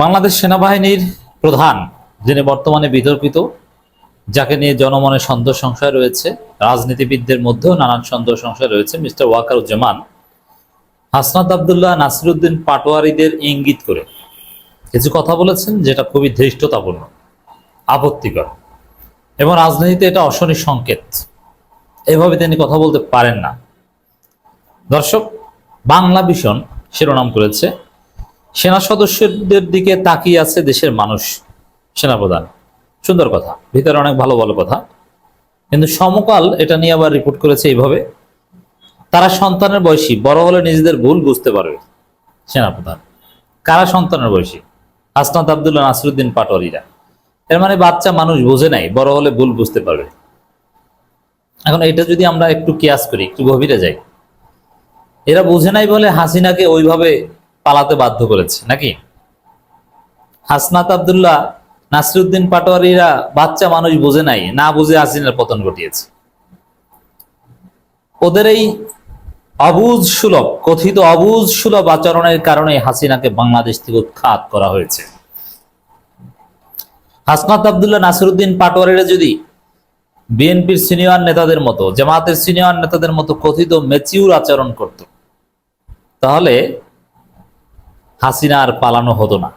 বাংলাদেশ সেনাবাহিনীর প্রধান, যিনি বর্তমানে বিতর্কিত, যাকে নিয়ে জনমনে সন্দেহ সংশয় রয়েছে, রাজনীতিবিদদের মধ্যেও নানান সন্দেহ সংশয় রয়েছে, মিস্টার ওয়াকারুজ্জামান। হাসনাত আবদুল্লাহ নাসিরুদ্দিন পাটোয়ারিদের ইঙ্গিত করে কিছু কথা বলেছেন যেটা খুবই ধৃষ্টতাপূর্ণ, আপত্তিকর, এবং রাজনীতিতে এটা অশনি সংকেত। এভাবে তিনি কথা বলতে পারেন না। দর্শক, বাংলা ভীষণ শিরোনাম করেছে সেনা সদস্যদের দিকে তাকিয়ে আছে দেশের মানুষ, সেনাপ্রধান। সুন্দর কথা। ভিতরে অনেক ভালো ভালো কথা। কিন্তু সমকাল এটা নিয়ে আবার রিপোর্ট করেছে এইভাবে। তারা সন্তানের বয়সী, বড় হলে নিজেদের ভুল বুঝতে পারবে, সেনাপ্রধান। কারা সন্তানের বয়সী? হাসনাত আবদুল্লাহ নাসরুদ্দিন পাটোয়ারিরা। এর মানে বাচ্চা মানুষ বোঝে নাই, বড় হলে ভুল বুঝতে পারবে। এখন এটা যদি আমরা একটু কেয়াস করি, একটু গভীরে যাই। এরা বুঝে নাই বলে হাসিনাকে ওইভাবে পালাতে বাধ্য করেছে, নাকি? হাসনাত আবদুল্লাহ নাসিরুদ্দিন পাটোয়ারিরা বাচ্চা মানুষ বুঝে নাই, না বুঝে হাসিনার পতন ঘটিয়েছে। ওদের এই অবুজ সুলভ, কথিত অবুজ সুলভ আচরণের কারণে হাসিনাকে বাংলাদেশ থেকে উৎখাত করা হয়েছে। হাসনাত আবদুল্লাহ নাসরুদ্দিন পাটোয়ারিরা যদি বিএনপির সিনিয়র নেতাদের মতো, জামাতের সিনিয়র নেতাদের মতো কথিত মেচিউর আচরণ করত, তাহলে হাসিনা আর পালানো হতো না।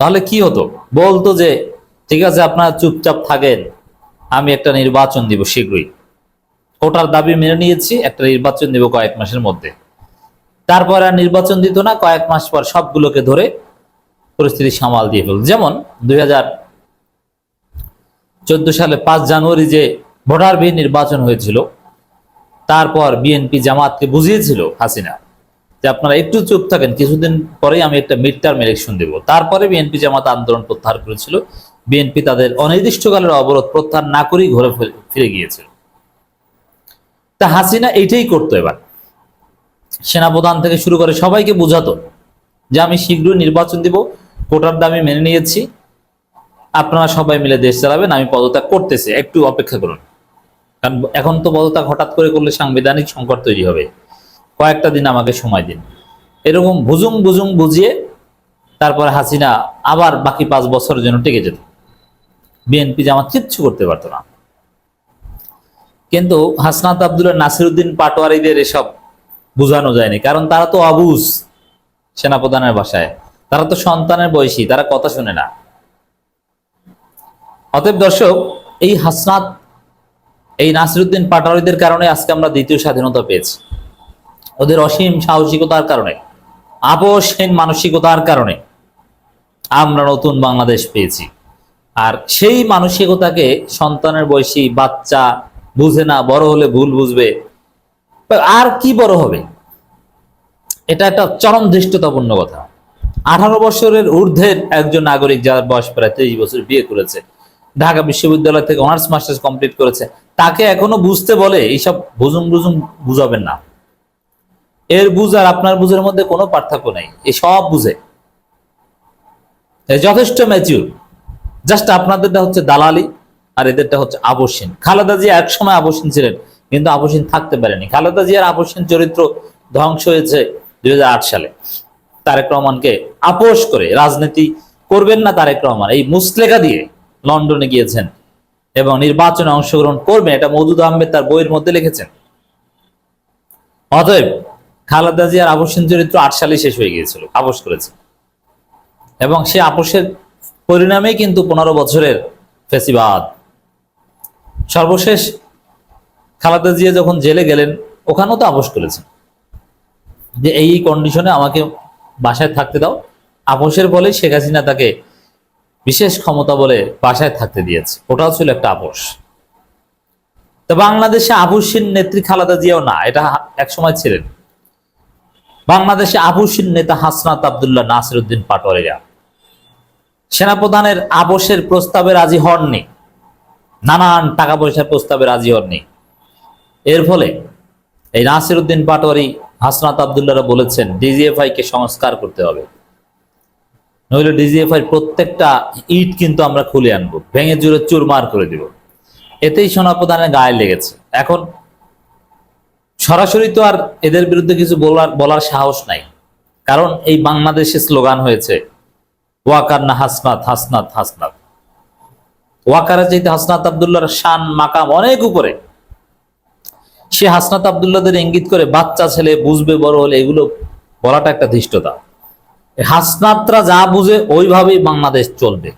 তাহলে কি হতো? বলতো যে, ঠিক আছে, আপনারা চুপচাপ থাকেন, আমি একটা নির্বাচন দিব শীঘ্রই। কোটার দাবি মেনে নিয়েছি, একটা নির্বাচন দিব কয়েক মাসের মধ্যে। তারপর আর নির্বাচন দিত না, কয়েক মাস পর সবগুলোকে ধরে পরিস্থিতি সামাল দিয়ে ফেলত। যেমন দুই সালে পাঁচ জানুয়ারি যে ভোটারবিহীন নির্বাচন হয়েছিল, তারপর বিএনপি জামাতকে বুঝিয়েছিল হাসিনা। যে আপনারা একটু চুপ থাকেন, কিছুদিন পরেই আমি একটা মিড টার্ম ইলেকশন দেব। তারপরে বিএনপি জামাত আন্দোলন প্রত্যাহার করেছিল। বিএনপি তাদের অনির্দিষ্টকালের অবরোধ প্রত্যাহার না করেই ঘরে ফিরে- গিয়েছিল তা হাসিনা এইটাই করতো এবার। সেনাপ্রধান থেকে শুরু করে সবাইকে বোঝাতো যে আমি শীঘ্রই নির্বাচন দিব, কোটার দামি মেনে নিয়েছি। আপনারা সবাই মিলে দেশ চালাবেন, আমি পদত্যাগ করতেছি। একটু অপেক্ষা করুন। কারণ এখন তো পদত্যাগ হঠাৎ করে করলে সাংবিধানিক সংকট তৈরি হবে। কয়েকটা দিন আমাকে সময় দিন। এরকম ভুজুং ভুজুং বুঝিয়ে তারপর হাসিনা আবার বাকি পাঁচ বছরের জন্য টিকে যেত। বিএনপি জামাত কিচ্ছু করতে পারতো না। কিন্তু হাসনাত আবদুল্লাহ নাসিরুদ্দিন পাটোয়ারিদের এসব বোঝানো যায়নি, কারণ তারা তো অবুজ সেনাপ্রধানের ভাষায় তারা তো সন্তানের বয়সী, তারা কথা শুনে না। অতএব দর্শক, এই হাসনাত, এই নাসিরুদ্দিন পাটোয়ারিদের কারণে আজকে আমরা দ্বিতীয় স্বাধীনতা পেয়েছি। ওদের অসীম সাহসিকতার কারণে, আপোষহীন মানসিকতার কারণে আমরা নতুন বাংলাদেশ পেয়েছি। আর সেই মানসিকতাকে সন্তানের বয়সী বাচ্চা বুঝে না, বড় হলে ভুল বুঝবে আর কি বড় হবে? এটা একটা চরম দৃষ্টতাপূর্ণ কথা। আঠারো বছরের ঊর্ধ্বের একজন নাগরিক যার বয়স প্রায় তেইশ বছর বিয়ে করেছে, ঢাকা বিশ্ববিদ্যালয় থেকে অনার্স মাস্টার্স কমপ্লিট করেছে, তাকে এখনও বুঝতে বলে, এইসব বুজুং বুজুং বুঝাবেন না। এর বুঝ আর আপনার বুঝের মধ্যে কোনো পার্থক্য নেই। এ সব বুঝে। যথেষ্ট ম্যাচিউর জাস্ট আপনাদেরটা হচ্ছে দালালি আর এদেরটা হচ্ছে আবশ্যিন। খালেদা জিয়া একসময় আবশ্যিন ছিলেন, কিন্তু আবশ্যিন থাকতে পারেনি। খালেদা জিয়ার আবশ্যিন চরিত্র ধ্বংস হয়েছে দুই হাজার আট সালে। তারেক রহমানকে আপোষ করে রাজনীতি করবেন না তারেক রহমান। এই মুসলেখা দিয়ে লন্ডনে গিয়েছেন এবং নির্বাচনে অংশগ্রহণ করবেন। এটা মৌদুদ আহমেদ তার বইয়ের মধ্যে লিখেছেন। অতএব খালেদা জিয়ার আবশ্যিন চরিত্র আট সালে শেষ হয়ে গিয়েছিল আপোষ করেছে। এবং সে আপোষের পরিণামে কিন্তু পনেরো বছরের ফেসিবাদ। সর্বশেষ খালেদা জিয়া যখন জেলে গেলেন, ওখানেও তো আপোষ করেছেন যে এই কন্ডিশনে আমাকে বাসায় থাকতে দাও। আপোষের ফলে শেখ হাসিনা তাকে বিশেষ ক্ষমতা বলে বাসায় থাকতে দিয়েছে। ওটাও ছিল একটা আপোষ তো বাংলাদেশে আবুসীন নেত্রী খালাদা জিয়াও না, এটা একসময় ছিলেন। বাংলাদেশে আবুসীন নেতা হাসনাত আবদুল্লাহ নাসির উদ্দিন পাটোয়ারিরা। সেনাপ্রধানের আবসের প্রস্তাবে রাজি হননি। নানান টাকা পয়সার প্রস্তাবে রাজি হননি। এর ফলে এই নাসির উদ্দিন পাটোয়ারি, হাসনাত আবদুল্লাহরা বলেছেন, ডিজিএফআই কে সংস্কার করতে হবে। নইলে ডিজিএফআই প্রত্যেকটা ইট কিন্তু আমরা খুলে আনব, ভেঙে জুড়ে চুরমার করে দিব। এতেই সেনাপ্রধানের গায়ে লেগেছে। এখন সরাসরি তো আর এদের বিরুদ্ধে কিছু বলার বলার সাহস নাই। কারণ এই বাংলাদেশে স্লোগান হয়েছে, ওয়াকার না হাসনাত হাসনাত হাসনাত। ওয়াকারের চাইতে হাসনাত আবদুল্লাহর শান, মাকাম অনেক উপরে। সে হাসনাত আবদুল্লাদের ইঙ্গিত করে বাচ্চা ছেলে বুঝবে, বড় হলে এগুলো বলাটা একটা ধৃষ্টতা। হাসনাতরা যা বুঝে ওইভাবেই বাংলাদেশ চলবে।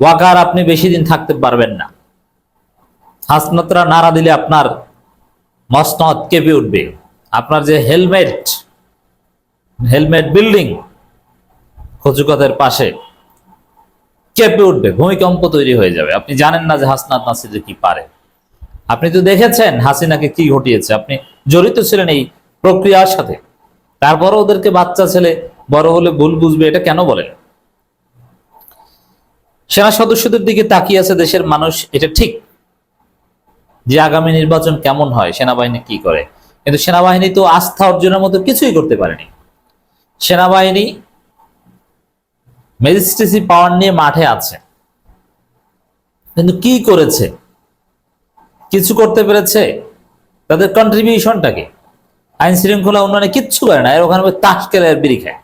ওয়াকার আপনি বেশি দিন থাকতে পারবেন না। হাসনাতরা নাড়া দিলে আপনার মসনদ কেঁপে উঠবে আপনার যে হেলমেট হেলমেট বিল্ডিং কচুকতের পাশে, কেঁপে উঠবে, ভূমিকম্প তৈরি হয়ে যাবে। আপনি জানেন না যে হাসনাত নাসির কি পারে। আপনি তো দেখেছেন হাসিনাকে কি ঘটিয়েছে। আপনি জড়িত ছিলেন এই প্রক্রিয়ার সাথে। তারপরে ওদেরকে বাচ্চা ছেলে, বড় হলে ভুল বুঝবে, এটা কেন বলেন? সেনা সদস্যদের দিকে তাকিয়ে আছে দেশের মানুষ, এটা ঠিক। যে আগামী নির্বাচন কেমন হয়, সেনাবাহিনী কি করে? কিন্তু সেনাবাহিনী তো আস্থা অর্জনের মতো কিছুই করতে পারেনি। সেনাবাহিনী ম্যাজিস্ট্রেসি পাওয়ার নিয়ে মাঠে আছে। কিন্তু কি করেছে? কিছু করতে পেরেছে? তাদের কন্ট্রিবিউশনটাকে আইন শৃঙ্খলা উন্নয়নে কিচ্ছু করে না, এর ওখানে তাস খেলে বিড়ি খায়।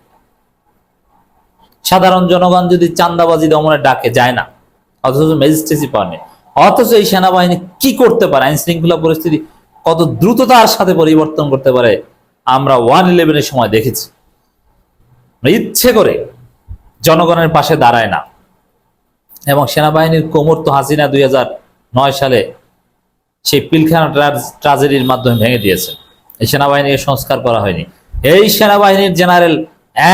সাধারণ জনগণ যদি চান্দাবাজি দমনে ডাকে, যায় না। অথচ ম্যাজিস্ট্রেসি পাওয়ার নেই। অথচ এই সেনাবাহিনী কি করতে পারে? আইন শৃঙ্খলা পরিস্থিতি কত দ্রুততার সাথে পরিবর্তন করতে পারে, আমরা ওয়ান ইলেভেনের সময় দেখেছি। ইচ্ছে করে জনগণের পাশে দাঁড়ায় না। এবং সেনাবাহিনীর কোমর তো হাসিনা দুই সালে সেই পিলখানা ট্রাজেডির মাধ্যমে ভেঙে দিয়েছে। এই সেনাবাহিনীকে সংস্কার করা হয়নি। এই সেনাবাহিনীর জেনারেল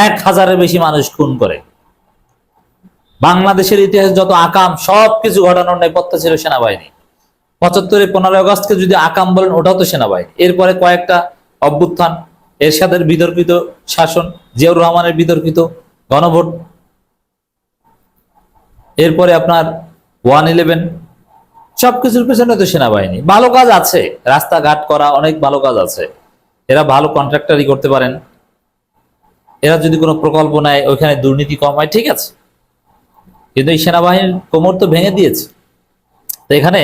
এক হাজারের বেশি মানুষ খুন করে। বাংলাদেশের ইতিহাস যত আকাম সব কিছু ঘটানোর নেপথ্য ছিল সেনাবাহিনী। পঁচাত্তরে পনেরোই আগস্টকে যদি আকাম বলেন, ওটাও তো সেনাবাহিনী। এরপরে কয়েকটা অভ্যুত্থান, এরশাদের বিতর্কিত শাসন, জিয়াউর রহমানের বিতর্কিত গণভোট। এরপরে আপনার ওয়ান ইলেভেন, সবকিছুর পেছনে তো সেনাবাহিনী। ভালো কাজ আছে, রাস্তাঘাট করা, অনেক ভালো কাজ আছে। এরা ভালো কন্ট্রাক্টারই করতে পারেন। এরা যদি কোনো প্রকল্প নেয়, ওইখানে দুর্নীতি কম হয় ঠিক আছে। কিন্তু এই সেনাবাহিনীর কোমর তো ভেঙে দিয়েছে, তো এখানে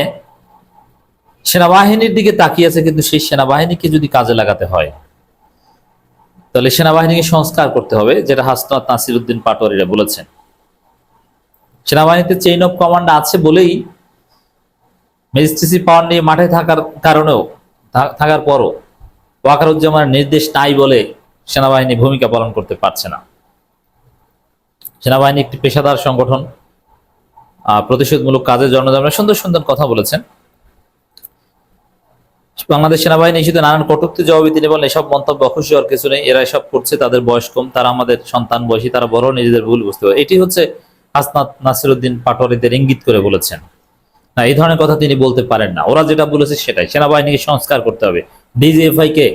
সেনাবাহিনীর দিকে তাকিয়েছে কিন্তু সেই সেনাবাহিনীকে যদি কাজে লাগাতে হয়, তাহলে সেনাবাহিনীকে সংস্কার করতে হবে, যেটা হাসনাত নাসির উদ্দিন পাটোয়ারিরা বলেছেন। সেনাবাহিনীতে চেইন অফ কমান্ড আছে বলেই ম্যাজিস্ট্রেসি পাওয়ার নিয়ে মাঠে থাকার কারণেও থাকার পরও ওয়াকারুজ্জামানের নির্দেশ নাই বলে সেনাবাহিনী ভূমিকা পালন করতে পারছে না। সেনাবাহিনী একটি পেশাদার সংগঠন প্রতিশোধমূলক কাজে জনজনের সুন্দর সুন্দর কথা বলেছেন। বাংলাদেশ সেনাবাহিনী ইস্যুতে নানান কটূক্তি জবাবে তিনি বলেন এসব মন্তব্য অখুশি হওয়ার কিছু নেই। এরা এসব করছে, তাদের বয়স কম, তারা আমাদের সন্তান বয়সী, তারা বড়, নিজেদের ভুল বুঝতে পারে। এটি হচ্ছে হাসনাত নাসিরুদ্দিন পাটোয়ারিদের ইঙ্গিত করে বলেছেন। না, এই ধরনের কথা তিনি বলতে পারেন না। ওরা যেটা বলেছে সেটাই। সেনাবাহিনীকে সংস্কার করতে হবে। ডিজিএফআই কে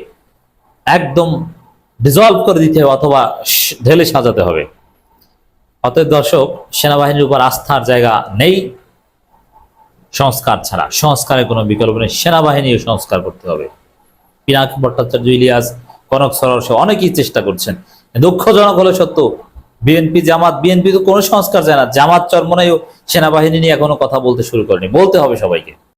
একদম ডিজলভ করে দিতে হবে অথবা ঢেলে সাজাতে হবে। অতএব দর্শক, সেনাবাহিনীর উপর আস্থার জায়গা নেই। সংস্কার ছাড়া সংস্কারের কোনো বিকল্প নেই। সেনাবাহিনীও সংস্কার করতে হবে। পিনাকি ভট্টাচার্য ইলিয়াস, কনক সরর সহ অনেকেই চেষ্টা করছেন। দুঃখজনক হলে সত্য বিএনপি জামাত বিএনপি তো কোনো সংস্কার চায় না। জামাত চরমনাইও সেনাবাহিনী নিয়ে এখনও কথা বলতে শুরু করেনি। বলতে হবে সবাইকে।